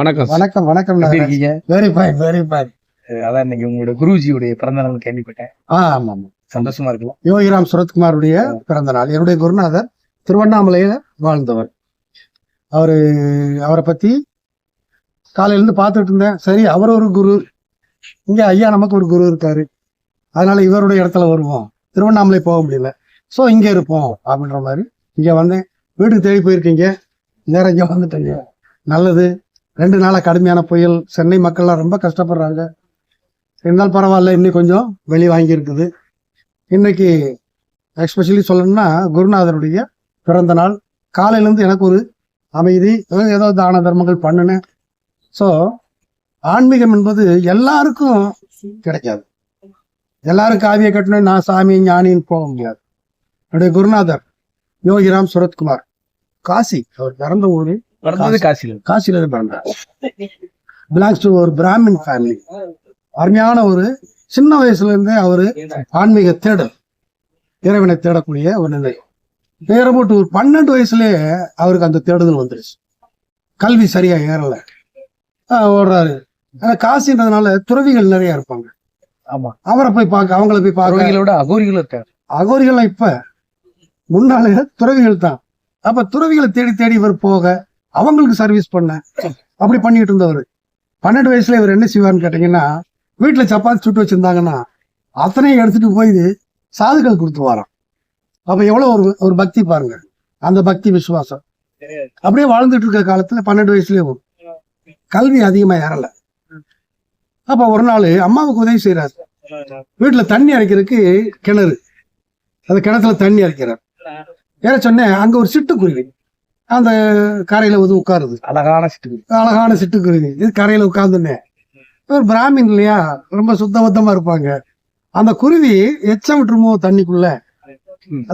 வணக்கம் வணக்கம் வணக்கம் இருக்கீங்க? வெரி ஃபைன் வெரி ஃபைன் அதான் இன்னைக்கு உங்களோட குருஜியுடைய பிறந்த நாள் கேள்விப்பட்டேன். ஆ ஆமா ஆமா. சந்தோஷமா இருக்கலாம். யோகிராம் சுரத்குமாருடைய பிறந்த நாள். என்னுடைய குருநாதர் திருவண்ணாமலையில வாழ்ந்தவர். அவரு அவரை பத்தி காலையில இருந்து பார்த்துட்டு இருந்தேன். சரி அவர் ஒரு குரு. இங்க ஐயா நமக்கு ஒரு குரு இருக்காரு. அதனால இவருடைய இடத்துல வருவோம். திருவண்ணாமலை போக முடியல. சோ இங்க இருப்போம் அப்படின்ற மாதிரி இங்க வந்தேன். வீட்டுக்கு தேடி போயிருக்கீங்க. நேரம் இங்க வந்துட்டீங்க. நல்லது. ரெண்டு நாளாக கடுமையான புயல். சென்னை மக்கள்லாம் ரொம்ப கஷ்டப்படுறாங்க. இருந்தாலும் பரவாயில்ல இன்னும் கொஞ்சம் வெளி வாங்கியிருக்குது இன்னைக்கு எக்ஸ்பெஷலி சொல்லணும்னா குருநாதருடைய பிறந்த நாள். காலையிலேருந்து எனக்கு ஒரு அமைதி ஏதோ தான தர்மங்கள் பண்ணினேன் ஸோ ஆன்மீகம் என்பது எல்லாருக்கும் கிடைக்காது. எல்லாரும் காவியை கட்டணும் நான் சாமி ஞானின்னு போக முடியாது. என்னுடைய குருநாதர் யோகிராம் சுரத்குமார். காசி அவர் பிறந்த ஊரு பிறந்தது காசில காசியில. இருந்து பிறந்தார். டு ஒரு பிராமின் ஃபேமிலி அருமையான ஒரு சின்ன வயசுல இருந்தே அவரு ஆன்மீக தேடல் இறைவனை தேடக்கூடிய ஒரு நிலை. நேரமோட்டு ஒரு பன்னெண்டு வயசுலயே அவருக்கு அந்த தேடுதல் வந்துருச்சு. கல்வி சரியா ஏறல. ஓடுறாரு. ஆனா காசின்றதுனால துறவிகள் நிறைய இருப்பாங்க. ஆமா. அவரை போய் பார்க்க அவங்கள போய் பார்க்க அகோரிகளும் இருக்காரு அகோரிகள் இப்ப முன்னாலே துறவிகள் தான். அப்ப துறவிகளை தேடி தேடி இவர் போக அவங்களுக்கு சர்வீஸ் பண்ணேன் அப்படி பண்ணிட்டு இருந்தவர். பன்னெண்டு வயசுல இவர் என்ன செய்வார்னு கேட்டீங்கன்னா வீட்டுல சப்பாத்தி சுட்டு வச்சிருந்தாங்கன்னா அத்தனையும் எடுத்துட்டு போய் சாதுக்கள் கொடுத்து வரான் அப்ப எவ்வளவு ஒரு ஒரு பக்தி பாருங்க. அந்த பக்தி விசுவாசம். அப்படியே வாழ்ந்துட்டு இருக்க காலத்துல பன்னெண்டு வயசுலயே வரும். கல்வி அதிகமா ஏறல. அப்ப ஒரு நாள் அம்மாவுக்கு உதவி செய்யறாரு வீட்டுல தண்ணி அரைக்கிறதுக்கு கிணறு. அந்த கிணத்துல தண்ணி அரைக்கிறார். ஏற சொன்னேன் அங்க ஒரு சிட்டுக்குருவி. அந்த கரையில வந்து உட்காருது. அழகான சிட்டு அழகான சிட்டுக்குருவி. இது கரையில உட்கார்ந்துனேன். ஒரு பிராமின் இல்லையா? ரொம்ப சுத்தபத்தமா இருப்பாங்க. அந்த குருவி எச்சம் விட்டுருமோ தண்ணிக்குள்ள.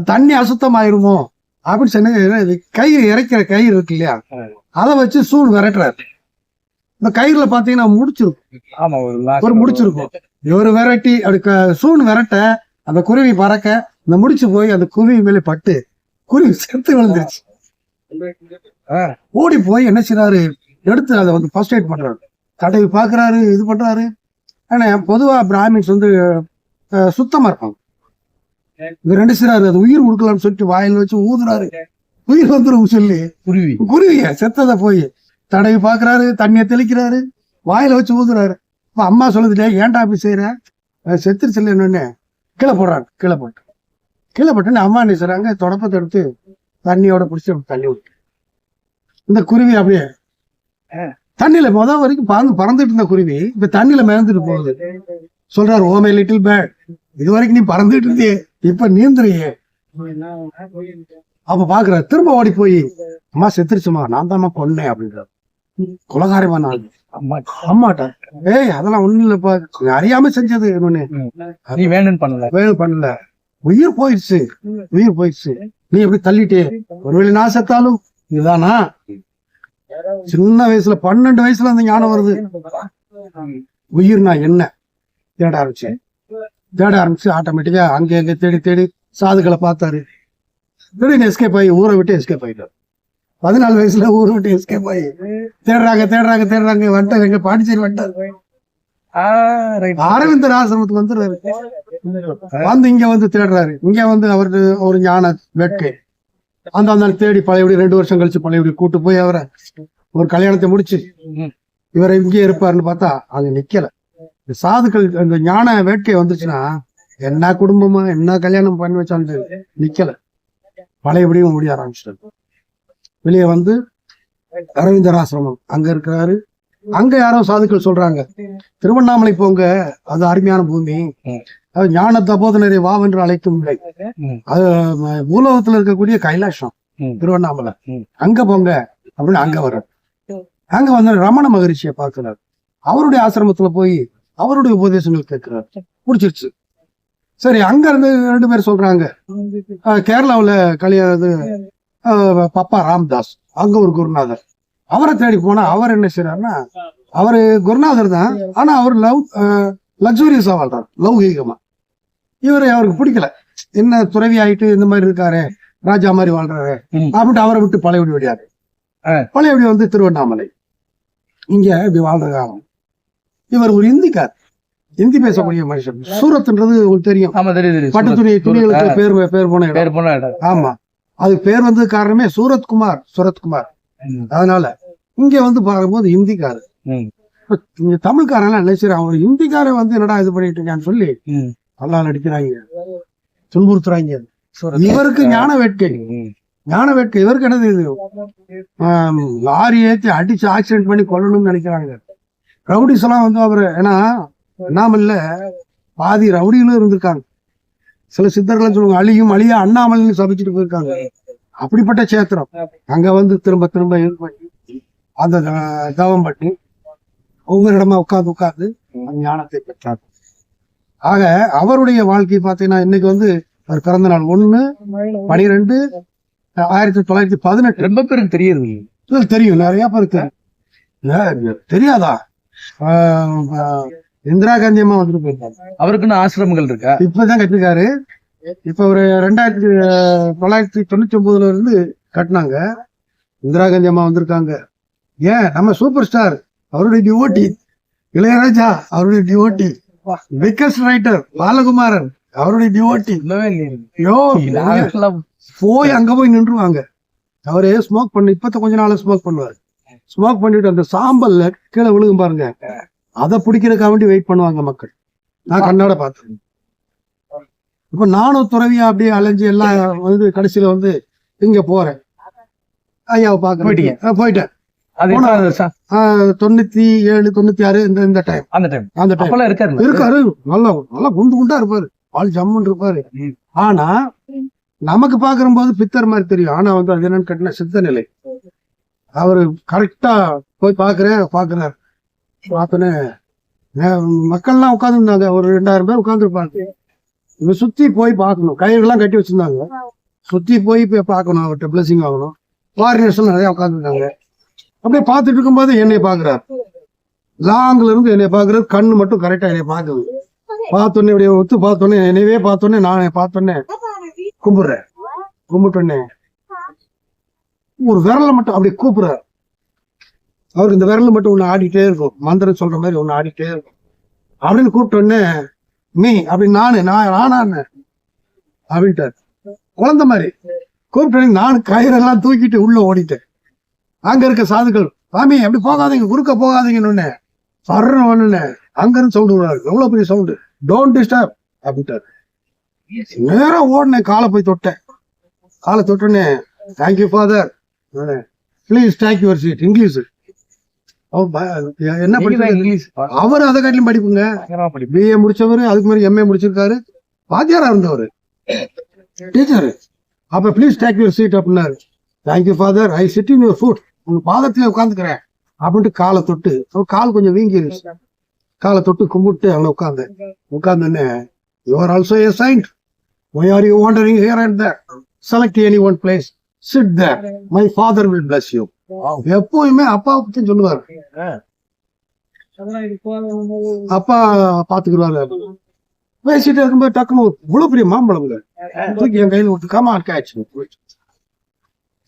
தண்ணி அசுத்தமாயிருமோ? அப்படின்னு சொன்ன கயிறு இறைக்கிற கயிறு இருக்கு இல்லையா? அதை வச்சு சூழ் விரட்டுறாரு. இந்த கயிறுல பாத்தீங்கன்னா முடிச்சிருக்கும். ஒரு முடிச்சிருக்கும். ஒரு வெரைட்டி அப்படி சூன் விரட்ட அந்த குருவி பறக்க இந்த முடிச்சு போய் அந்த குருவி மேலே பட்டு குருவி செத்து விழுந்துருச்சு. ஓடி போய் என்ன செய்றாரு? எடுத்து அதை வந்து ஃபர்ஸ்ட் எய்ட் பண்றாரு. தடவி பாக்குறாரு இது பண்றாரு. ஆனா பொதுவா பிராமின்ஸ் வந்து சுத்தமா இருப்பாங்க. இந்த ரெண்டு செய்றாரு அது உயிர் கொடுக்கலாம்னு சொல்லிட்டு வாயில் வச்சு ஊதுறாரு. உயிர் வந்துரும் சொல்லி குருவி. குருவிய செத்ததை போய் தடவி பாக்குறாரு தண்ணியை தெளிக்கிறாரு வாயில வச்சு ஊதுறாரு. அப்ப அம்மா சொல்லுதுடே ஏன்டா அப்படி செய்யற அஹ் செத்துருச்சு என்னன்னு கீழே போடுறாங்க கீழே போட்டு. கீழே போட்டோன்னு அம்மா என்ன செய்றாங்க தொடப்பத்தை எடுத்து தண்ணியோட பிடிச்சி தள்ளி விட்டு இந்த குருவி அப்படியே. தண்ணியில முத வரைக்கும் பறந்து பறந்துட்டு இருந்த குருவி இப்ப தண்ணியில மிதந்துட்டு போகுது. சொல்றாரு ஓமே லிட்டில் பேட் இது வரைக்கும் நீ பறந்துட்டு இருந்தியே இப்ப நீந்துறியே. அப்ப பாக்குற திரும்ப ஓடி போய் அம்மா செத்துருச்சுமா நான் தான்மா கொன்னேன் அப்படின்றாரு. குலகாரமா நான் அம்மா அம்மாட்டா. ஏய் அதெல்லாம் ஒண்ணும் இல்லப்பா அறியாம செஞ்சது இன்னொன்னு நீ வேணும்னு பண்ணல. வேணும் பண்ணல. உயிர் போயிடுச்சு. உயிர் போயிடுச்சு. நீ எப்படி தள்ளிட்டே. ஒருவேளை நான் செத்தாலும் இதுதானா? சின்ன வயசுல பன்னெண்டு வயசுல அந்த ஞானம் வருது. உயிர்னா என்ன? தேட ஆரம்பிச்சேன். தேட ஆரம்பிச்சு ஆட்டோமேட்டிக்கா அங்க எங்க தேடி தேடி சாதுக்களை பார்த்தாரு. திடீர்னு எஸ்கேப் ஆகி ஊரை விட்டு எஸ்கேப் ஆயிட்டாரு. பதினாலு வயசுல ஊரை விட்டு எஸ்கேப் ஆகி. தேடுறாங்க தேடுறாங்க தேடுறாங்க வந்துட்டாரு. எங்க பாண்டிச்சேரி வந்துட்டாரு. அரவிந்தர் ஆசிரமத்துக்கு வந்துடுறாரு. வந்து இங்க வந்து தேடுறாரு. இங்க வந்து அவருக்கு ஒரு ஞான வேட்கை. அந்த அந்த தேடி பழையபடி ரெண்டு வருஷம் கழிச்சு பழையபடி கூட்டு போய் அவரை ஒரு கல்யாணத்தை முடிச்சு. இவரை இங்கே இருப்பாருன்னு பார்த்தா அங்க நிக்கல. இந்த சாதுக்கள் அந்த ஞான வேட்கை வந்துச்சுன்னா என்ன குடும்பமா என்ன கல்யாணம் பண்ணி வச்சாலும் நிக்கல. பழையபடியும் முடிய ஆரம்பிச்சிட்டாரு. வெளியே வந்து அரவிந்தர் ஆசிரமம். அங்க இருக்கிறாரு. அங்க யாரோ சாதுக்கள் சொல்றாங்க. திருவண்ணாமலை போங்க அது அருமையான பூமி. அது ஞான தபோதனரை வாவென்று அழைக்கும் ம். அது பூலோகத்துல இருக்கக்கூடிய கைலாசம். திருவண்ணாமலை. அங்க போங்க அப்படின்னு அங்க வர்றாரு. அங்க வந்து ரமண மகரிஷியை பார்க்கிறார். அவருடைய ஆசிரமத்துல போய் அவருடைய உபதேசங்கள் கேட்கிறார். பிடிச்சிருச்சு. சரி அங்க இருந்து ரெண்டு பேர் சொல்றாங்க. கேரளாவுல அஹ், பப்பா ராம்தாஸ். அங்க ஒரு குருநாதர். அவரை தேடி போனா அவர் என்ன செய்யறாருன்னா அவரு குருநாதர் தான் ஆனா அவர் லவ் லக்ஸூரியஸா வாழ்றாரு லௌகீகமா. இவரை அவருக்கு பிடிக்கல. என்ன துறவி ஆயிட்டு இந்த மாதிரி இருக்காரு ராஜா மாதிரி வாழ்றாரு. அப்படின்ட்டு அவரை விட்டு பழையபடி விடியாரு. பழையபடி வந்து திருவண்ணாமலை. இங்க இப்படி வாழ்ற காலம் இவர் ஒரு இந்திக்கார். இந்தி பேசக்கூடிய மனுஷன். சூரத்ன்றது உங்களுக்கு தெரியும். பட்டு துணி. துணிகளுக்கு பேர் பேர் போன இடம். ஆமா. அது பேர் வந்தது காரணமே சூரத்குமார் சூரத்குமார். அதனால இங்க வந்து பார்க்கும்போது இந்திக்காரு. ம், இங்க தமிழ்காரன் நினைச்சிரு அவன் இந்திக்காரன் வந்து என்னடா இது பண்ணிட்டு இருக்கான்னு சொல்லி. நல்லா நடிக்கிறாங்க துன்புறுத்துறாங்க. இவருக்கு ஞான வேட்கை. ஞான வேட்கை. இவருக்கு என்னது இது? லாரி ஏத்தி அடிச்சு ஆக்சிடென்ட் பண்ணி கொல்லணும்னு நினைக்கிறாங்க. ரவுடிஸ் எல்லாம் வந்து அவரு ஏன்னா அண்ணாமல்ல பாதி ரவுடிகளும் இருந்திருக்காங்க. சில சித்தர்கள் சொல்லுவாங்க அழியும் அழியா அண்ணாமலைன்னு சபிச்சுட்டு போயிருக்காங்க. அப்படிப்பட்ட சேத்திரம் அங்க வந்து திரும்ப திரும்ப இது பண்ணி அந்த த- தவம் பண்ணி ஒவ்வொரு இடமா உட்கார்ந்து உட்கார்ந்து அந்த ஞானத்தை பெற்றார். ஆக அவருடைய வாழ்க்கை பார்த்தீங்கன்னா இன்னைக்கு வந்து அவர் பிறந்த நாள் ஒண்ணு பனிரெண்டு ஆயிரத்தி தொள்ளாயிரத்தி பதினெட்டு. ரொம்ப பேருக்கு தெரியுது. தெரியும் நிறைய பேருக்கு தெரியாதா? இந்திரா காந்தி அம்மா வந்துட்டு போயிருக்காங்க. அவருக்குன்னு ஆசிரமங்கள் இருக்கா? இப்பதான் கட்டிருக்காரு. இப்ப ஒரு ரெண்டாயிரத்தி தொள்ளாயிரத்தி தொண்ணூத்தி ஒன்பதுல இருந்து கட்டினாங்க. இந்திரா காந்தி அம்மா வந்திருக்காங்க. ஏன்? நம்ம சூப்பர் ஸ்டார் அவருடைய டிவோட்டி இளையராஜா அவருடைய டிவோட்டி பிக்கஸ்ட் ரைட்டர் பாலகுமாரன் அவருடைய டிவோட்டி போய் அங்க போய் நின்றுவாங்க. அவரு ஸ்மோக் பண்ணி இப்பத்த கொஞ்ச நாள் ஸ்மோக் பண்ணுவாரு. ஸ்மோக் பண்ணிட்டு அந்த சாம்பல்ல கீழே விழுகும் பாருங்க. அதை பிடிக்கிறதுக்காக வேண்டி வெயிட் பண்ணுவாங்க மக்கள். நான் கண்ணாட பார்த்தேன். இப்ப நானும் துறவியா அப்படியே அலைஞ்சு எல்லாம் வந்து கடைசியில வந்து இங்க போறேன். ஐயாவை பாக்க போயிட்டீங்க? போயிட்டேன். தொண்ணூத்தி ஏழு தொண்ணூத்தி ஆறு இந்த இந்த டைம் அந்த டைம் அந்த டைம் இருக்காரு இருக்காரு. நல்லா நல்லா குண்டு குண்டா இருப்பாரு. ஆள் ஜம்முன்னு இருப்பாரு. ஆனா நமக்கு பாக்குறபோது பித்தர் மாதிரி தெரியும். ஆனா வந்து அது என்னன்னு கட்டின சித்த நிலை. அவரு கரெக்டா போய் பாக்குறேன் பாக்குறாரு பார்த்தோன்னே மக்கள்லாம் உட்காந்துருந்தாங்க ஒரு ரெண்டாயிரம் பேர் உட்காந்துருப்பாங்க இவ சுத்தி போய் பார்க்கணும். கயிறுலாம் கட்டி வச்சிருந்தாங்க. சுத்தி போய் போய் பார்க்கணும். அவர்கிட்ட பிளஸிங் ஆகணும் ஃபாரினர்ஸ் நிறைய உட்காந்துருந்தாங்க அப்படியே பார்த்துட்டு இருக்கும்போது என்னை பாக்குறாரு லாங்ல இருந்து என்னை பாக்குறது கண்ணு மட்டும் கரெக்டா என்னை பாக்குது பார்த்தோன்னே இப்படியே ஒத்து பார்த்தோன்னே என்னையவே பார்த்தோன்னே நான் பார்த்தோன்னே கும்பிடுறேன். கும்பிட்டோன்னே ஒரு விரலை மட்டும் அப்படி கூப்பிடுறாரு. அவருக்கு இந்த விரல் மட்டும் ஒண்ணு ஆடிட்டே இருக்கும். மந்திரம் சொல்ற மாதிரி ஒண்ணு ஆடிட்டே இருக்கும். அப்படின்னு கூப்பிட்டோன்னே நீ அப்படி நானு நான் நானான்னு அப்படின்ட்டார். குழந்த மாதிரி. கூப்பிட்டு நான் கயிறெல்லாம் தூக்கிட்டு உள்ள ஓடிட்டேன். அங்க இருக்க சாதுக்கள் சாமி அப்படி போகாதீங்க குறுக்க போகாதீங்கன்னு சரண ஒண்ணு அங்கிருந்து சவுண்டு விடுறாரு. எவ்வளவு பெரிய சவுண்டு? டோன்ட் டிஸ்டர்ப் அப்படின்ட்டாரு. நேரம் ஓடினேன் காலை போய் தொட்டேன். காலை தொட்டோன்னே thank you father please take your seat English என்ன இங்கிலீஷ் அவர் அதை காட்டிலும் படிப்புங்க. பிஏ முடிச்சவர் அதுக்கு மாதிரி எம்ஏ முடிச்சிருக்காரு. வாத்தியாரா இருந்தவர். டீச்சர். அப்ப ப்ளீஸ் டேக் யுவர் சீட் அப்படின்னாரு. Thank you father I sit in your foot உங்க பாதத்துல உட்காந்துக்கிறேன் அப்படின்ட்டு காலை தொட்டு கால் கொஞ்சம் வீங்கிருச்சு. காலை தொட்டு கும்பிட்டு அங்க உட்கார்ந்தேன் உட்கார்ந்தோடனே your also a saint why are you wandering here and there select any one place sit there my father will bless you எப்பவுமே அப்பாவை பத்தி சொல்லுவார். அப்பா பாத்துக்குருவாரு. பேசிட்டு இருக்கும்போது டக்குனு இவ்வளவு பெரிய மாம்பழம்ங்க தூக்கி என் கையில விட்டு காமா கேட்ச்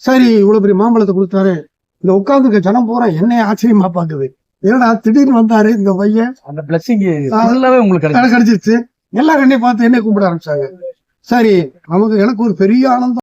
சரி இவ்வளவு பெரிய மாம்பழத்தை கொடுத்தாரு. இந்த உட்கார்ந்துருக்க ஜனம் பூரா என்னைய ஆச்சரியமா பாக்குது ஏன்னா திடீர்னு வந்தாரு இந்த பையன் அந்த பிளஸிங் உங்களுக்கு கிடைச்சிருச்சு. எல்லாரும் என்னை பார்த்து என்னை கும்பிட ஆரம்பிச்சாங்க. சரி நமக்கு எனக்கு ஒரு பெரிய ஆனந்தம்.